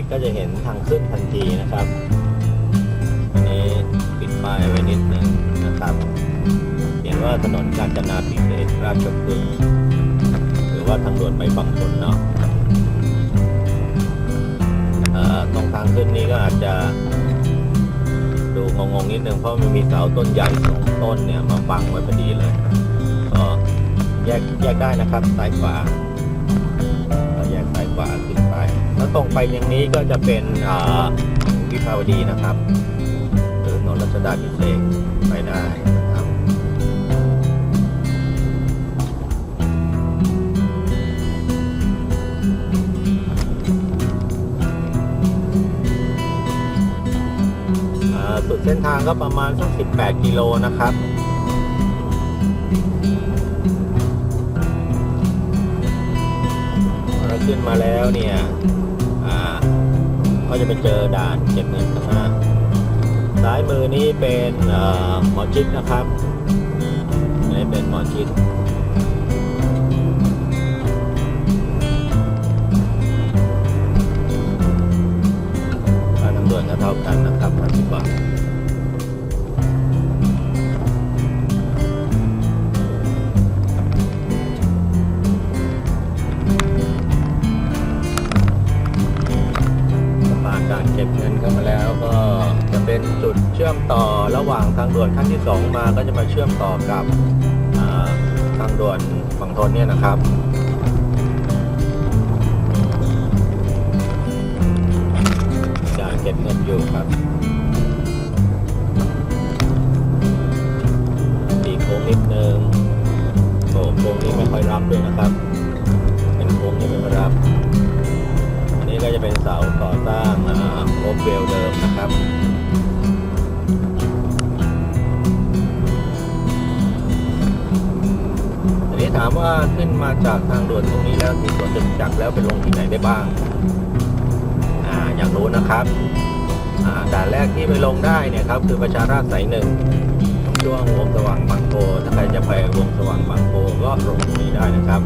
กก็จะเห็นทางขึ้นทันทีนะครับอันนี้ปิดป้ายไว้นิดหนึ่งนะครับเขียนว่าถนนกาญจนาพิเศษกราชพฤกษ์หรือว่าทางด่วนไปฝั่งทนเนาะอ่อตรงทางขึ้นนี้ก็อาจจะดูงงๆนิดนึงเพราะมันมีเสาต้นใหญ่สองต้นเนี่ยมาบังไว้พอดีเลยก็แยกแยกได้นะครับซ้ายขวา ตรงไปอย่างนี้ก็จะเป็นอ่าวิภาวดีนะครับหรือนนรัชดาพิเศษกไปได้นะครับอ่าสุดเส้นทางก็ประมาณสัก 18 กิโลนะครับเราขึ้นมาแล้วเนี่ย ก็จะไปเจอด่านเก็บเงินข้างหน้าซ้ายมือนี้เป็นหมอชิดนะครับนี่เป็นหมอชิด อมต่อระหว่างทางด่วนขั้นที่ 2 มาก็จะมาเชื่อมต่อกับาทางด่วนฝั่งทนเนี่ยนะครับการเก็บเงินอยู่ครับตีโค้งนิดนึงโอ้โค้งนี้ไม่ค่อยรับด้วยนะครับ เป็นโค้งที่ไม่ค่อยรับ อันนี้ก็จะเป็นเสาก่อสร้างโมเบลเดิมนะครับามว่าขึ้นมาจากทางด่วนตรงนี้แล้วที่สวนจตุจักรแล้วไปลงที่ไหนได้บ้าง อ่าอยากรู้นะครับ อ่าด่านแรกที่ไปลงได้เนี่ยครับคือประชาราษฎร์สายหนึ่งช่วงวงสว่างบางโพถ้าใครจะไปวงสว่างบางโพก็ลงตรงนี้ได้นะครับ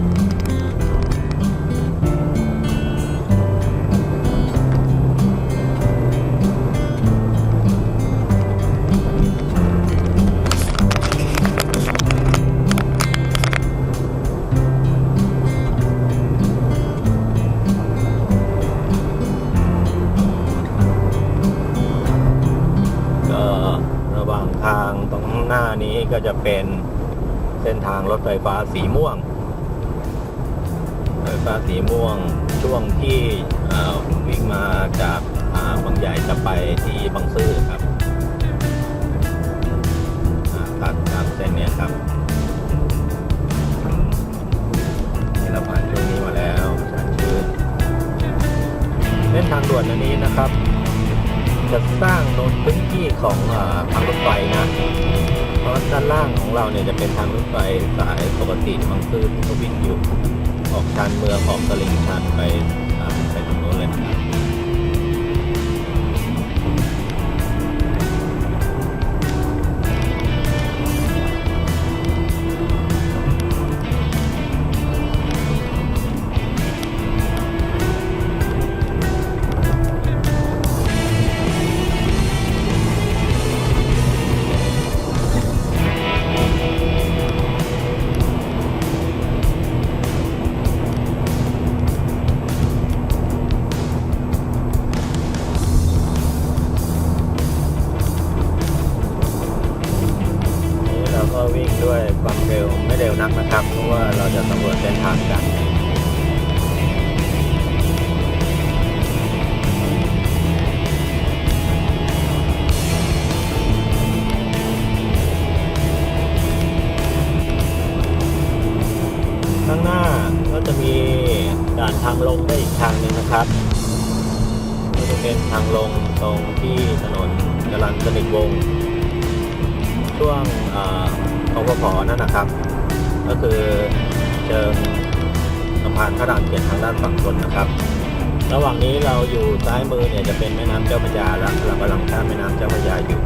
ทางตรงหน้านี้ก็จะเป็นเส้นทางรถไฟฟ้าสีม่วงรถไฟฟ้าสีม่วงช่วงที่วิ่งมาจากาบางใหญ่จะไปที่บางซื่อครับตัดตามเส้นนี้ครับนี่เราผ่านช่วงนี้มาแล้วชาชื่นเส้นทางด่วนอันนี้นะครับ จะสร้างโนนพื้นที่ของอทางรถไฟนะ เพราะด้านล่างของเราเนี่ยจะเป็นทางรถไฟสายปกติบางซื่อที่เขาวิ่งอยู่ ออกชานเมืองออกตลิ่งชันไปไปตรงโน้นเลย นะครับนี่เราก็วิ่งด้วยความเร็วไม่เร็วนักนะครับ เพราะว่าเราจะสำรวจเส้นทางกันข้างหน้าก็จะมีด่านทางลงได้อีกทางหนึ่งนะครับก็จะเป็นทางลงตรงที่ถนนจรัญสนิทวงศ์ ช่วงเอ่อพพนั่นนะครับ ก็คือเชิงสะพานพระรามเจ็ดทางด้านฝั่งทนนะครับ ระหว่างนี้เราอยู่ซ้ายมือเนี่ยจะเป็นแม่น้ำเจ้าพระยาแล้วเรากำลังข้ามแม่น้ำเจ้าพระยาอยู่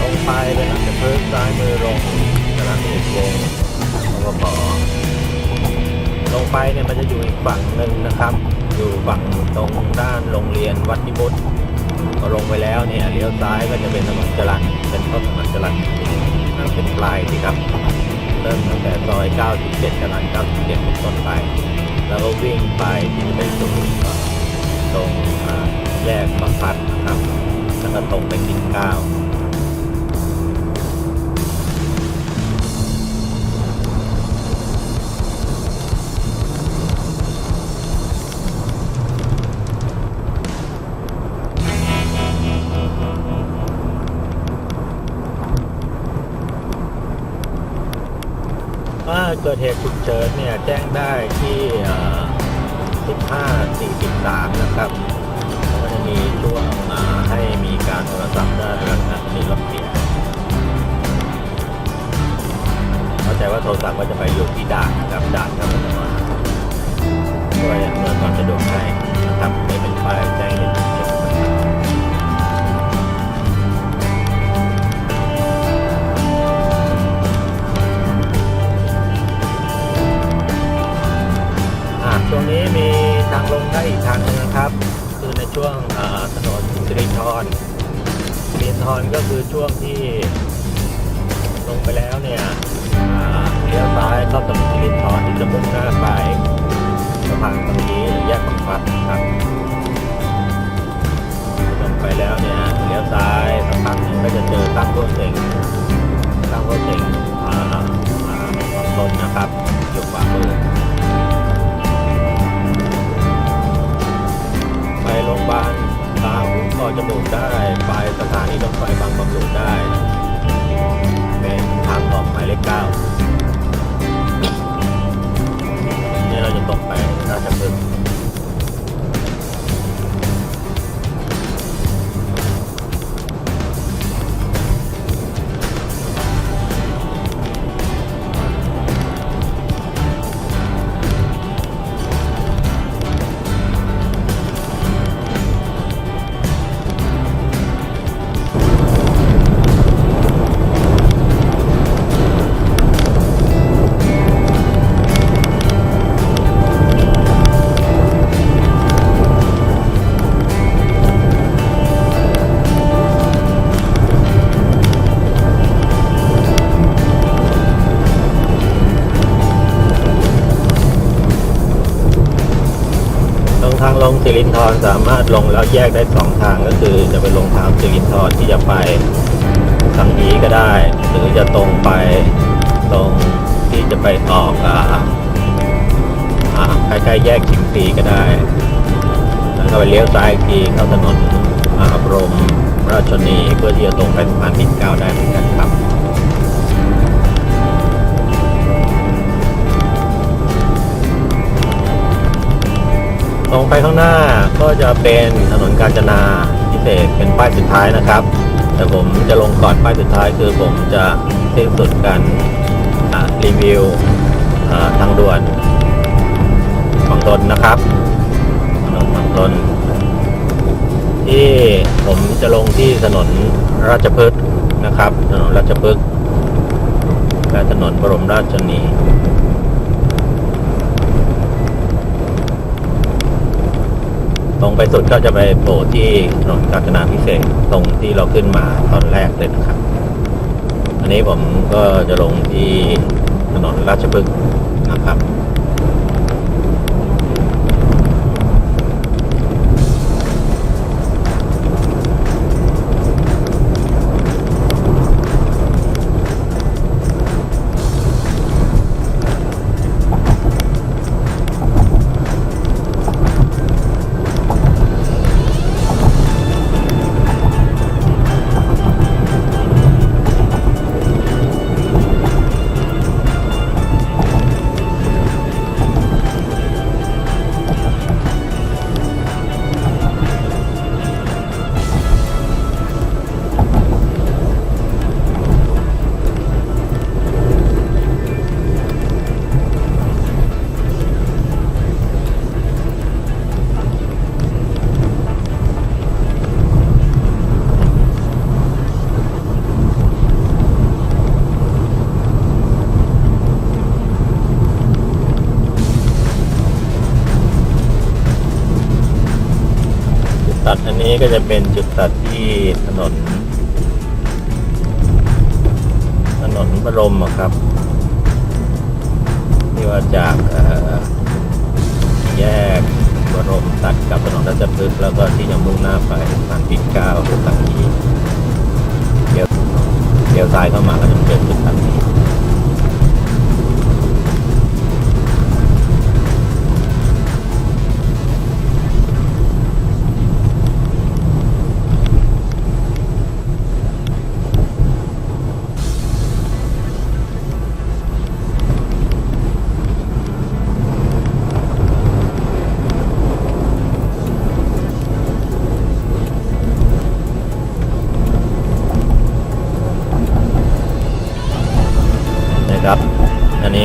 ตรงไปเป็นน้ำจะเพื้นซ้ายมือลงจรัญสนิทวงศ์ตรงกขลงไปเนี่ยมันจะอยู่อีกฝั่งหนึ่งนะครับ อยู่ฝั่งตรงด้านโรงเรียนวัดนิบุตรพอลงไปแล้วเนี่ยเลี้ยวซ้ายก็จะเป็นถนนจรัญเป็นต้นถนนจรัญนั่นเป็นปลายสิครับ เริ่มตั้งแต่ซอย 97จรัญ97เป็นต้นไป แล้วก็วิ่งไปที่จะไปสู่ตรงแยกบางพัดนะครับ แล้วก็ตรงไปกินข้าว เกิดเหตุฉุกเฉินเนี่ยแจ้งได้ที่ 1543 นะครับก็จะมีช่วงอ่าให้มีการโทรศัพท์ได้แล้วนะมีรถเสียเข้าใจว่าโทรศัพท์ก็จะไปอยู่ที่ด่านนะครับด่านครับถนนช่วยอำนวยความสะดวกให้นะครับนี่เป็นป้ายแจ้งเหตุ ลี้ยวซ้ายเข้าถนนสิรินทรที่จะมุ่งหน้าไปสะพานตรงนี้แยกบางพลัดนะครับลงไปแล้วเนี่ยเลี้ยวซ้ายสักพักหนึ่งก็จะเจอตั้งโคเซ็งตั้งโคเซ็งอ่าอ่าฝั่งตนนะครับอยู่ขวามือไปโรงพยาบาลตาหูคอจมูกได้ ไปสถานีรถไฟบางบำรุงได้ เป็นทางออกหมายเลขเก้า เราจะตกไปนะ รินสามารถลงแล้วแยกได้สองทางก็คือ จะไปลงทางสิรินทรที่จะไปทางนี้ก็ได้ หรือจะตรงไปตรงที่จะไปออกอ่าอ่าใกล้ๆแยกชิมพีก็ได้ แล้วก็ไปเลี้ยวซ้ายอีกทีเข้าถนนอ่าบรมราชชนีเพื่อที่จะตรงไปสะพานปิ่นเกล้าได้เหมือนกัน ตรงไปข้างหน้าก็จะเป็นถนนกาญจนาพิเศษเป็นป้ายสุดท้ายนะครับ แต่ผมจะลงก่อนป้ายสุดท้ายคือผมจะสิ้นสุดการรีวิวทางด่วนฝั่งตนนะครับถนนฝั่งตนที่ผมจะลงที่ถนนราชพฤกษ์นะครับ ถนนราชพฤกษ์และถนนบรมราชชนี ตรงไปสุดก็จะไปโผล่ที่ถนนกาญจนาพิเศษตรงที่เราขึ้นมาตอนแรกเลยนะครับ อันนี้ผมก็จะลงที่ถนนราชพฤกษ์นะครับัดอันนี้ก็จะเป็นจุดตัดที่ถนน ถนนบรมครับ ที่ว่าจากแยกบรมตัดกับถนนราชพฤกษ์แล้วก็ที่จะมุ่งหน้าไปทางปิ่นเกล้าวทางนี้เดี๋ยวเดี๋ยวซ้ายเข้ามาก็จะเจอจุดตัดนี้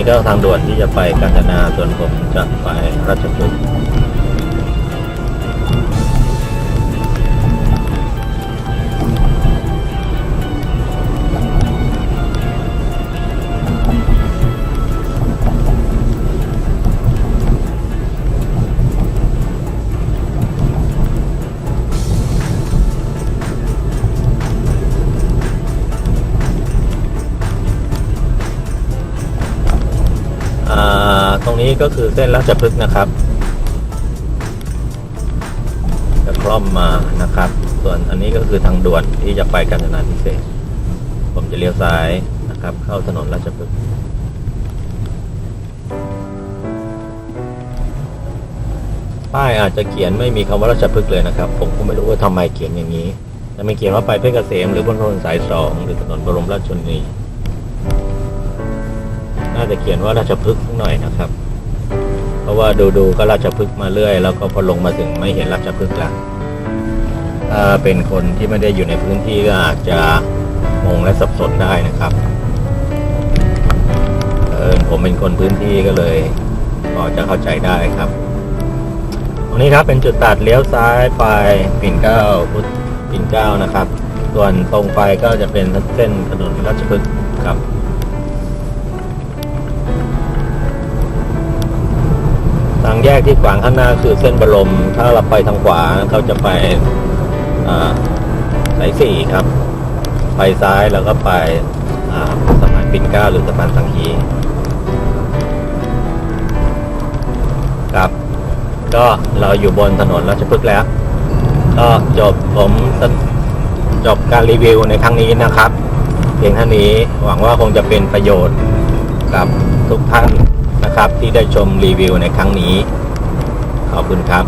อันนี้ก็ทางด่วนที่จะไปกาญจนาส่วนผมจะไปราชพฤกษ์ นี้ก็คือเส้นราชพฤกษ์นะครับจะคล่อมมานะครับ ส่วนอันนี้ก็คือทางด่วนที่จะไปกาญจนาพิเศษ ผมจะเลี้ยวซ้ายนะครับ เข้าถนนราชพฤกษ์ป้ายอาจจะเขียนไม่มีคำว่าราชพฤกษ์เลยนะครับ ผมก็ไม่รู้ว่าทำไมเขียนอย่างนี้แต่ไม่เขียนว่าไปเพชรเกษมหรือบนถนนสายสองหรือถนนบรมราชชนนีน่าจะเขียนว่าราชพฤกษ์หน่อยนะครับ ว่าดูๆก็ราชพฤกษ์มาเรื่อย แล้วก็พอลงมาถึงไม่เห็นราชพฤกษ์ละถ้าเป็นคนที่ไม่ได้อยู่ในพื้นที่ก็อาจจะงงและสับสนได้นะครับเออผมเป็นคนพื้นที่ก็เลยพอจะเข้าใจได้ครับ ตรงนี้ครับเป็นจุดตัดเลี้ยวซ้ายไปปิ่นเก้าพุทธปิ่นเก้านะครับ ส่วนตรงไปก็จะเป็นเส้นถนนราชพฤกษ์ครับางแยกที่ขวางข้างหน้าคือเส้นบรม ถ้าเราไปทางขวาเขาจะไปสายสี่ครับ ไปซ้ายแล้วก็ไปสะพานปิ่นเกล้าหรือสะพานสังฮีครับ ก็เราอยู่บนถนนราชพฤกษ์แล้ว ก็จบผมจบการรีวิวในครั้งนี้นะครับ เพียงเท่านี้หวังว่าคงจะเป็นประโยชน์กับทุกท่าน ครับที่ได้ชมรีวิวในครั้งนี้ ขอบคุณครับ